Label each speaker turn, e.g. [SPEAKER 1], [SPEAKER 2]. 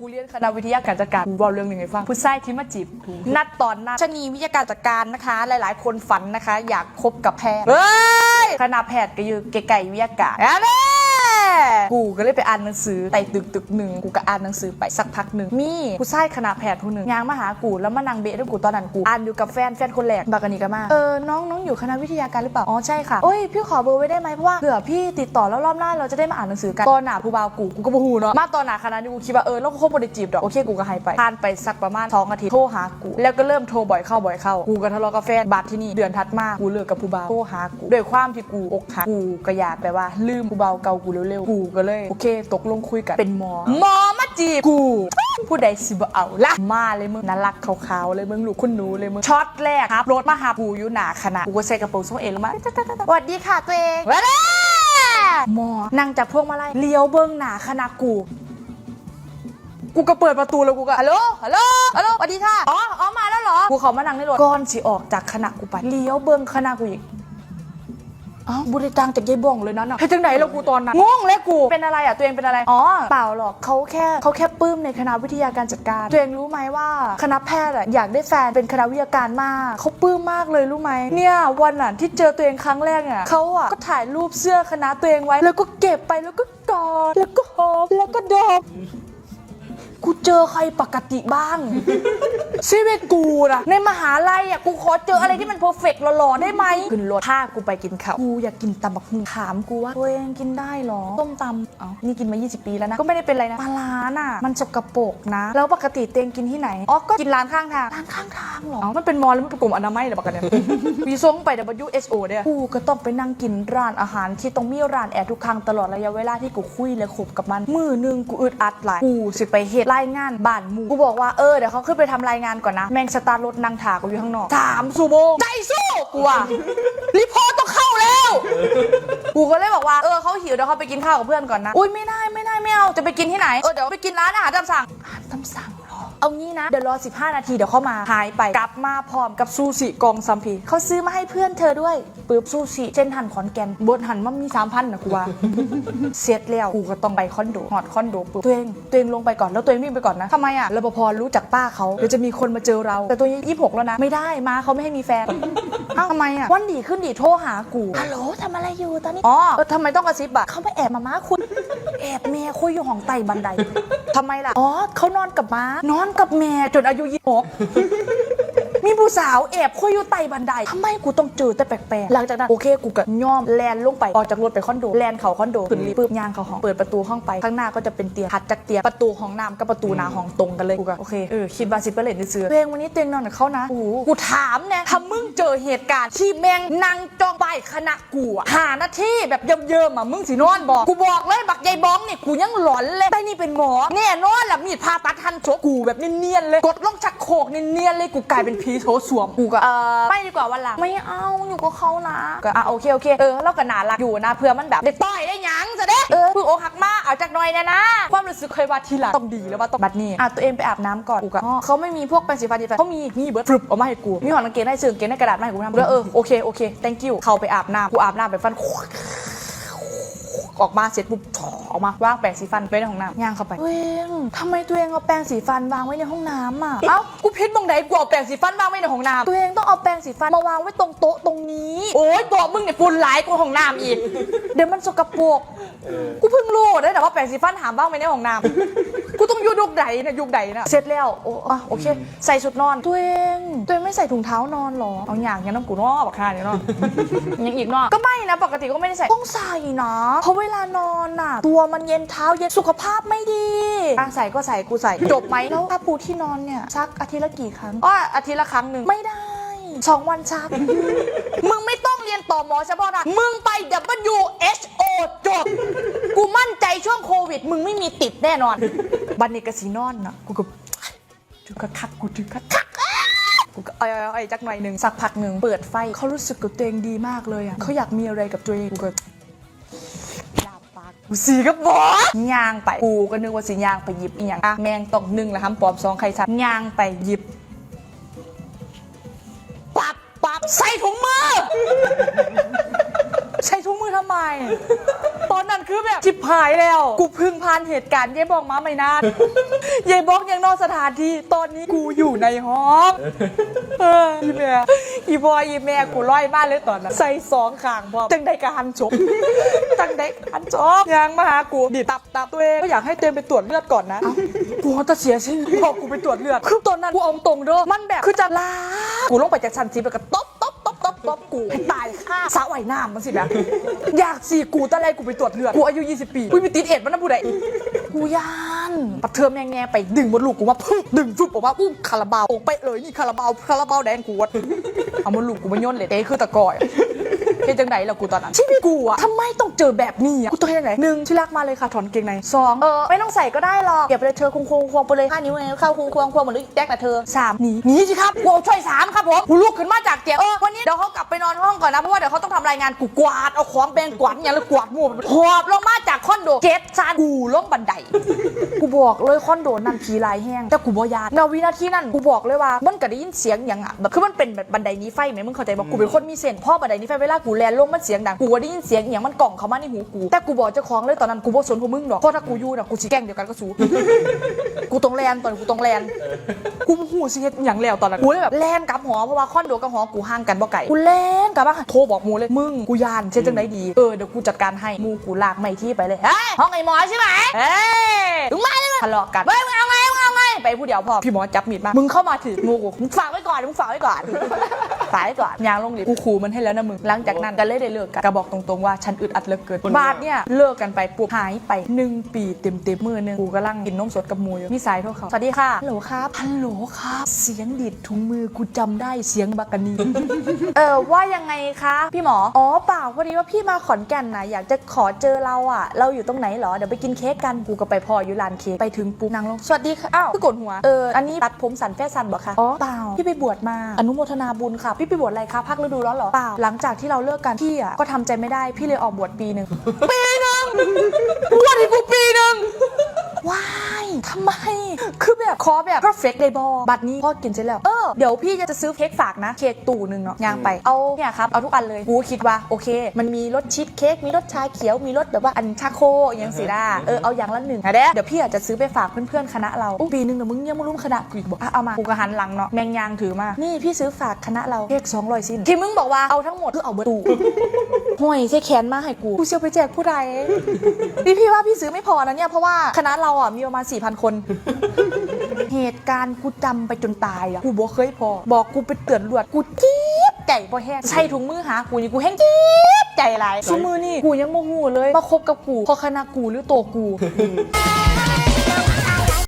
[SPEAKER 1] กูเรียนคณะวิทยาการจัดการกูบอกเรื่องหนึ่งให้ฟังผู้ชายที่มาจีบกูนัดตอนนั้นชนีวิทยาการจัดการนะคะ หลาย ๆ คนฝันนะคะ อยากคบกับแพทย์เฮ้ยคณะแพทย์ก็อยู่ไกลๆวิทยาการอะเด้ กูก็เลยไปอ่านหนังสือไต่ตึกตึกหนึ่งกูก็อ่านหนังสือไปสักพักหนึ่งมีผู้ชายคณะแพทย์ผู้หนึ่งยางมาหากูแล้วมานั่งเบะด้วยกูตอนนั้นกูอ่านอยู่กับแฟนแฟนคนแรกบากานีกันมาเออน้องน้องอยู่คณะวิทยาการหรือเปล่าอ๋อใช่ค่ะโอ้ยพี่ขอเบอร์ไว้ได้ไหมเพราะว่าเผื่อพี่ติดต่อแล้วรอบหน้าเราจะได้มาอ่านหนังสือกันตอนหนาผู้บ่าวกูกูก็บ่ฮู้เนาะมาตอนหนาคณะนี้กูคิดว่าเออแล้วก็คบบ่ได้จีบดอกโอเคกูก็ให้ไปผ่านไปสักประมาณสองอาทิตย์โทรหากูแล้วก็เริ่มโทรบ่อยเข้าบ่อยเข้ากูก็ทะเลาะกับแฟนบาดที่นี่เดือนถัดมากูเลิกกับผู้บ่าวโทรหากูด้วยความที่กูอกหักกูก็อยากแบบว่าลืมผู้บ่าวเก่ากูเร็วๆกูก็เลย โอเค ตกลงคุยกัน เป็นหมอ หมอมาจีบกู ผู้ใดสิบ่เอาละมาเลยมึงน่ารักขาวๆเลยมึงลูกคุณหนูเลยมึงช็อตแรกครับรถมาหากูอยู่หนาขนาดกูก็ใส่กระโปรงส้มเองแล้วมาสวัสดีค่ะตัวเองมาเลยหมอนั่งจับพวงมาลัยเลี้ยวเบิ้งหนาขนาดกูกูก็เปิดประตูแล้วกูก็ฮัลโหล ฮัลโหล ฮัลโหลสวัสดีค่ะ อ๋อ อ๋อ มาแล้วเหรอ กูเขามานั่งในรถก่อนสิออกจากคณะกูไป เลี้ยวเบิ้งคณะกูอีก อ้าวบุรีตังจากยายบ้องเลยนั่นน่ะเฮ้ยจังไหนเรากูตอนนั้นงงเลยกูเป็นอะไรอะตัวเองเป็นอะไรอ๋อเปล่าหรอกเขาแค่เขาแค่ปลื้มในคณะวิทยาการจัดการตัวเองรู้ไหมว่าคณะแพทย์อะอยากได้แฟนเป็นคณะวิทยาการมากเขาปลื้มมากเลยรู้ไหมเนี่ยวันน่ะที่เจอตัวเองครั้งแรกอะเขาอะก็ถ่ายรูปเสื้อคณะตัวเองไว้ แล้วก็เก็บไปแล้วก็กอดแล้วก็หอมแล้วก็ดมกูเจอใครปกติบ้าง ชีวิตกูนะในมหาลัยอะกูขอเจออะไรที่มันเพอร์เฟกต์หล่อๆได้ไหมขึ้นรถถ้ากูไปกินข้าวกูอยากกินตำบักหุ่งถามกูว่าตัวเองกินได้เหรอต้มตำเอ้านี่กินมา 20 ปีแล้วนะ ก็ไม่ได้เป็นไรนะปลาร้าน่ะ มันสกปรกนะ แล้วปกติเตงกินที่ไหนอ๋อก็กินร้านข้างทางร้านข้างทางเหรอเอ้ามันเป็นมอลแล้วมันเป็นกลุ่มอนามัยเหรอปะกันเนี่ยมีส่งไป WHO เนี่ยกูก็ต้องไปนั่งกินร้านอาหารที่ต้องมีร้านแอร์ทุกครั้งตลอดระยะเวลาที่กูคุยและคบกับมันมือหนึงกูอึดอัดหลายกูสิไปเฮ็ดรายงานบ้านหมู่กูบอกว่าเออเดี๋ยวเขาขึ้นไปทำรายงานก่อนนะ แม่งสตาร์รถนั่งถากูอยู่ข้างนอกสามสุโมงใจสู้กูอะรีพอร์ตต้องเข้าแล้วกูก็เลยบอกว่าเออเขาหิวเดี๋ยวเขาไปกินข้าวกับเพื่อนก่อนนะอุ้ยไม่ได้ไม่ได้ไม่เอาจะไปกินที่ไหนเออเดี๋ยวไปกินร้านอาหารตามสั่งอาหารตามสั่ง เอางี้นะ เดี๋ยวรอ 15 นาทีเดี๋ยวเข้ามาหายไปกลับมาพร้อมกับซูชิกองซัมพีเขาซื้อมาให้เพื่อนเธอด้วยปึ๊บซูชิเช่นหันขอนแก่นบนหันมันมีสามพันนะกูว่า เสร็จแล้วกูก็ต้องไปคอนโดหอดคอนโดปุ๊บตัวเองตัวเองลงไปก่อนแล้วตัวเองวิ่งไปก่อนนะทำไมอะรปภรู้จักป้าเขาเดี๋ยวจะมีคนมาเจอเรา แต่ตัวยี่สิบหกแล้วนะ ไม่ได้มาเขาไม่ให้มีแฟนอ้าทำไมอะวันดีขึ้นดีโทรหากูฮัลโหลทำอะไรอยู่ตอนนี้อ๋อทำไมต้องกระซิบอะเขาไปแอบมาม้าคุย แอบเมียคุยอยู่ห้องใต้บันไดทำไมล่ะ อ๋อเขานอนกับม้านอนกับแม่จนอายุยี่สิบหก มีผู้สาวแอบคุยอยู่ใต้บันไดทำไมกูต้องเจอแต่แปลกๆหลังจากนั้นโอเคกูก็ย่อมแลนลงไปออกจากรถไปคอนโดแลนเขาคอนโดขึ้นลิฟต์ปึ๊บย่างเขาห้องเปิดประตูห้องไปข้างหน้าก็จะเป็นเตียงถัดจากเตียงประตูห้องน้ำกับประตูหน้าห้องตรงกันเลยกูก็โอเคเออคิดว่าสิเปอร์เลนซื้อเพลงวันนี้เตียงนอนกับเขานะโอ้โหกูถามเนี่ยถ้ามึงเจอเหตุการณ์ที่แมงนั่งจองไปายคณะกูอะหาหน้าที่แบบเยิ้มๆอะมึงสินอนบอกกูบอกเลยบักยายบ้องเนี่ยกูยังหลอนเลยแต่นี่เป็นหมอแน่นอนหล่ะมีดผ่าตัดทันโชกกูแบบเนียนๆเลยกดลงชักโครกเนียนๆเลยกูกลายเป็นผีโถสวม กูก็เออไม่ดีกว่าวันหลัง ไม่เอาอยู่กับเขานะ ก็อะโอเคโอเค เออเราก็น่ารักอยู่นะเพื่อมันแบบได้ต่อยได้หยังซะเด้เออเพิ่งอกหักมาเอาจากหน่อยนะนะ ความรู้สึกเคยว่าทีหลังต้องดีแล้วว่าต้องบัดนี้อะตัวเองไปอาบน้ำก่อนกูก็อ๋อเขาไม่มีพวกแปรงสีฟันดีฟันเขามีนี่เบิร์ดฟรึบเอามาให้กูมีหอนกางเกงได้เสื่อเกงได้กระดาษมาให้กูทำแล้วเออโอเคโอเค thank you เขาไปอาบน้ำกูอาบน้ำไปฟัน ออกมาเสร็จปุ๊บถอออกมาวางแปรงสีฟันไว้ในห้องน้ำย่างเข้าไปตัวเองทำไมตัวเองเอาแปรงสีฟันวางไว้ในห้องน้ำอะเอ้ากูพิษตรงไหนกูเอาแปรงสีฟันวางไว้ในห้องน้ำตัวเองต้องเอาแปรงสีฟันมาวางไว้ตรงโต๊ะตรงนี้โอ๊ยโต๊ะมึงเนี่ยฝุ่นหลายกูห้องน้ำอีกเดี๋ยวมันสกปรกกูเพิ่งรู้ได้แต่ว่าแปรงสีฟันหามวางไว้ในห้องน้ำ กูต้องอยู่ยุคไหนนะยุคไหนนะเสร็จแล้วโอ้อะโอเค ใส่ชุดนอนตัวเองตัวเองไม่ใส่ถุงเท้านอนหรอเอาอย่างงั้นน้ำกูนอกบักคาเนี่ยเนาะยังอีกเนาะก็ไม่นะปกติก็ไม่ได้ใส่ต้องใส่นะเพราะเวลานอนน่ะ ตัวมันเย็นเท้าเย็นสุขภาพไม่ดีอะใส่ก็ใส่กูใส่จบไหมแล้วผ้าปูที่นอนเนี่ยซักอาทิตย์ละกี่ครั้งอ๋ออาทิตย์ละครั้งหนึ่งไม่ได้สองวันซักมึงไม่ต้องเรียนต่อหมอเฉพาะนะมึงไป WHO จบ กูมั่นใจช่วงโควิด มึงไม่มีติดแน่นอน บันเนกสีนอนนะกูก็จุกคักกูจุกคักคักกูก็อ้อยๆจักหน่อยหนึ่งสักพักหนึ่งเปิดไฟเขารู้สึกกับตัวเองดีมากเลยอะเขาอยากมีอะไรกับตัวเองกูก็ลาปากูสีกับบอย่างไปกูก็นึกว่าสิย่างไปหยิบอีหยังอะแมงตกหนึ่งละครับปอมสองไข่ชัดยางไปหยิบปับปับใส่ถุงมือ ใส่ถุงมือทำไม นนั้นคือแบบชิบหายแล้ว กูเพึ่งผ่านเหตุการณ์ยายบอกมาไม่นาน ยายบอกยังนอกสถานที่ตอนนี้กูอยู่ในห้องเอออีแม่อีบอยอีแม่กูร้อยมากเลยตอนนั้นใส่สองข้างพอจังได้การจบจังได้การจบยังมาหากูดิตับตับตัวเองก็อยากให้เต็มไปตรวจเลือดก่อนนะเอ้ากูจะเสียชื่อพอกูไปตรวจเลือดคือตอนนั้นกูเอาตรงเด้อมันแบบคือจะลากกูลงไปจากชั้นสิบแล้วก็ต บตบตบตบตบกูให้ตายค่าสระว่ายน้ำมันสิแบบอยากสิกูตะไรกูไปตรวจเลือดกูอายุ 20 ปีกูมีติดเอ็ดมันนะผู้ใดกูยานปัดเทอมแมงแงไปดึงมดลูกกูมาพึ่งดึงฟุบออกมาอุ้มคาราบาวโอ้ไปเลยนี่คาราบาวคาราบาวแดงกูวดเอามดลูกกูมาย่นเลยเต้คือตะกอย เป็นจังไหนล่ะกูตอนนั้นชีวิตกูอะทำไมต้องเจอแบบนี้อะกูต้องเฮ็ดยังไงหนึ่งที่รักมาเลยค่ะถอนเกงในสองเออไม่ต้องใส่ก็ได้หรอกเก็บไปเลยเธอควงควงควงไปเลยห้านิ้วไงเข้าควงควงควงเหมือนลูกแจ๊กนะเธอสามหนีหนีสิครับกูเอาช่วยสามครับผมกูลุกขึ้นมาจากเตียงเออวันนี้เดี๋ยวเขากลับไปนอนห้องก่อนนะเพราะว่าเดี๋ยวเขาต้องทำรายงานกูกวาดเอาของแบงกวาดอย่างแล้วกวาดหมู่หอบลงมาจากคอนโดเจ็ดซานกูลงบันไดกูบอกเลยคอนโดนั่นผีลายแห้งแต่กูบ่ยานนาวินาทีนั้นกูบอกเลยว่ามันก็ได้ยินเสียงอย่างอะแบบคือมันเป็นแบบบันไดนี้ไฟไหมมึงเข้าใจบอกกูเป็นคนมีเส้นพ่อบันไดนี้ไฟเวลากูแลนลงมันเสียงดังกูก็ได้ยินเสียงอย่างมันกล่องเขามาในหูกู แต่กูบอกเจ้าของเลยตอนนั้นกูบ่สนพวกมึงหรอกเพราะถ้ากูอยู่น่ะกูสิแกล้งเดียวกันก็สู้กูต้องแลนตอนกูต้องแลนกูหูสิเฮ็ดอย่างแล้วตอนนั้นกูเลยแบบแลนกลับหอเพราะว่าคอนโดกับหอกูห่างกันบ่ไกลกูแลนกลับมาโทรบอกหมูเลยมึงกูยานเช่นจังไดดีเออเดี๋ยวกูจัดการให้หมูกูลากไม่ที่ไปเลยเฮ้ยห้องไอ้หมอใช่ไหมเฮ้ยมึงมาเลยทะเลาะกันเฮ้ยมึงเอาไงมึงเอาไงไปผู้เดียวพอพี่หมอจับมีดมามึงเข้ามาถือหมูกูมึงฝากไว้ก่อนมึงฝากไว้ก่อน ฝากไว้ก่อนยางลงดิกูขู่มันให้แล้วนะมึงหลังจากนั้นก็เลยได้เลิกกันก็บอกตรงๆว่าฉันอึดอัดเหลือเกินบาทเนี่ยเลิกกันไปปุ๊บหายไปหนึ่งปีเต็มเต็มๆมือหนึงกูกำลังกินนมสดกับหมูอยู่มีสายโทรเขาสวัสดีค่ะฮัลโหลครับฮัลโหลครับ เสียงดิดถุงมือกูจำได้เสียงบักกะนีเออว่ายังไงคะพี่หมออ๋อเปล่าพอดีว่าพี่มาขอนแก่นนะอยากจะขอเจอเราอะ เราอยู่ตรงไหนเหรอเดี๋ยวไปกินเค้กกันกูก็ไปพออยู่ร้านเค้กไปถึงปุ๊บนางลงสวัสดีค่ะอ้าวคือกดหัวเอออันนี้ตัดผมสันแฟสันบอกคะอ๋อเปล่าพี่ไปบวชมาอนุโมทนาบุญค่ะพี่ไปบวชอะไรคะพักฤดูร้อนเหรอเปล่าหลังจากที่เราเลิกกันพี่อะก็ทำใจไม่ได้พี่เลยออกบวชปีหนึ่งปีหนึ่งบวชให้กูปีหนึ่ง ว้ายทำไม คือแบบขอแบบ perfect เลยบอบัตรนี้พ่อกินเสร็จแล้ว เออ เดี๋ยวพี่จะซื้อเค้กฝากนะ เค้กตู่หนึ่งเนาะย่างไป เอาเนี่ยครับ เอาทุกอันเลยกูคิดว่า โอเค มันมีรสชีสเค้ก มีรสชาเขียว มีรสแบบว่าอันชาโคอย่างสีดาเออ เอาอย่างละหนึ่งนะเด้เดี๋ยวพี่อาจจะซื้อไปฝากเพื่อนๆคณะเราอุ๊ยปีหนึ่งเดี๋ยวมึงยังไม่รู้คณะกูอีกบอกอะเอามากูก็หันหลังเนาะ แมงยางถือมา นี่พี่ซื้อฝากคณะเราเค้กสองร้อยสิ้นที่มึงบอกว่าเอาทั้งหมดคือเอาเบอร์ตู่ห่วยใช่แขนมากให้กูกูเชียวไปแจกผู้ใดนี่พี่ว่าพี่ซื้อไม่พอนะเนี่ยเพราะว่าคณะเราอะมีประมาณ4,000 คน เหตุการณ์กูจำไปจนตายอะกูบอกเคยพอ บอกกูไปเตือนรวดกูจี๊บใจพอแห้งใช่ถุงมือหากูนี่กูแห้งจี๊บใจไรซุมือนี่กูยังโมโหเลยมาคบกับกูเพราะคณะกูหรือตัวกู